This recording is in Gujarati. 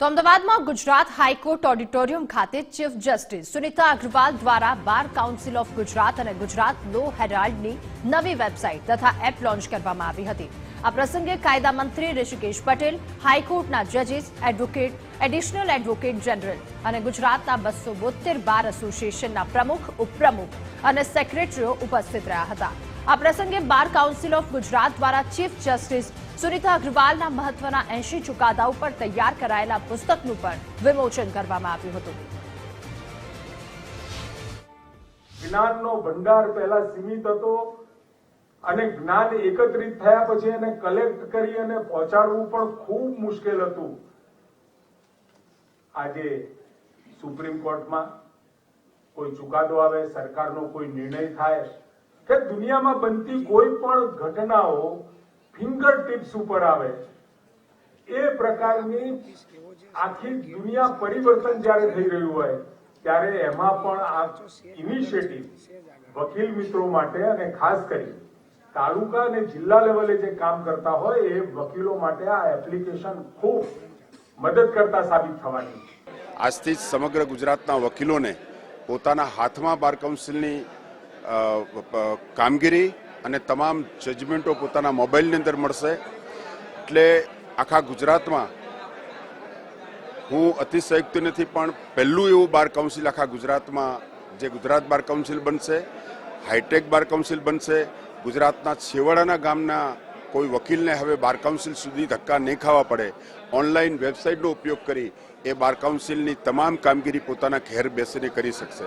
તો અમદાવાદમાં ગુજરાત હાઈકોર્ટ ઓડિટોરિયમ ખાતે ચીફ જસ્ટિસ સુનિતા અગ્રવાલ દ્વારા બાર કાઉન્સિલ ઓફ ગુજરાત અને ગુજરાત લો હેરાલ્ડની નવી વેબસાઇટ તથા એપ લોન્ચ કરવામાં આવી હતી. આ પ્રસંગે કાયદા મંત્રી ઋષિકેશ પટેલ, હાઈકોર્ટના જજીસ એડવોકેટ, એડિશનલ એડવોકેટ જનરલ અને ગુજરાતના બસો બોતેર બાર એસોસિએશનના પ્રમુખ, ઉપપ્રમુખ અને સેક્રેટરીઓ ઉપસ્થિત રહ્યા હતા. આ પ્રસંગે બાર કાઉન્સિલ ઓફ ગુજરાત દ્વારા ચીફ જસ્ટિસ સુનિતા અગ્રવાલના મહત્વના એંશી ચુકાદાઓ પર તૈયાર કરાયેલા પુસ્તકનું પણ વિમોચન કરવામાં આવ્યું હતું. જ્ઞાનનો ભંડાર પહેલા સીમિત હતો અને જ્ઞાન એકત્રિત થયા પછી એને કલેક્ટ કરી અને પહોંચાડવું પણ ખૂબ મુશ્કેલ હતું. આજે સુપ્રીમ કોર્ટમાં કોઈ ચુકાદો આવે, સરકારનો કોઈ નિર્ણય થાય કે દુનિયામાં બનતી કોઈ પણ ઘટનાઓ ફિંગર ટિપ્સ ઉપર આવે. એ પ્રકારની આખી દુનિયા પરિવર્તન જ્યારે થઈ રહ્યું હોય, ત્યારે એમાં પણ આ ઇનિશિયેટિવ વકીલ મિત્રો માટે અને ખાસ કરી તાલુકા અને જિલ્લા લેવલે જે કામ કરતા હોય, એ વકીલો માટે આ એપ્લિકેશન ખૂબ મદદ કરતા સાબિત થવાની. આજથી સમગ્ર ગુજરાતના વકીલોને પોતાના હાથમાં બાર કાઉન્સિલની કામગીરી અને તમામ જજમેન્ટો પોતાના મોબાઈલની અંદર મળશે. એટલે આખા ગુજરાતમાં હું અતિશયોક્તિ નથી, પણ પહેલું એવું બાર કાઉન્સિલ આખા ગુજરાતમાં, જે ગુજરાત બાર કાઉન્સિલ બનશે હાઈટેક બાર કાઉન્સિલ બનશે, ગુજરાતના છેવાડાના ગામના કોઈ વકીલને હવે બાર કાઉન્સિલ સુધી ધક્કા નહીં ખાવા પડે. ઓનલાઈન વેબસાઇટનો ઉપયોગ કરી એ બાર કાઉન્સિલની તમામ કામગીરી પોતાના ઘેર બેસીને કરી શકશે.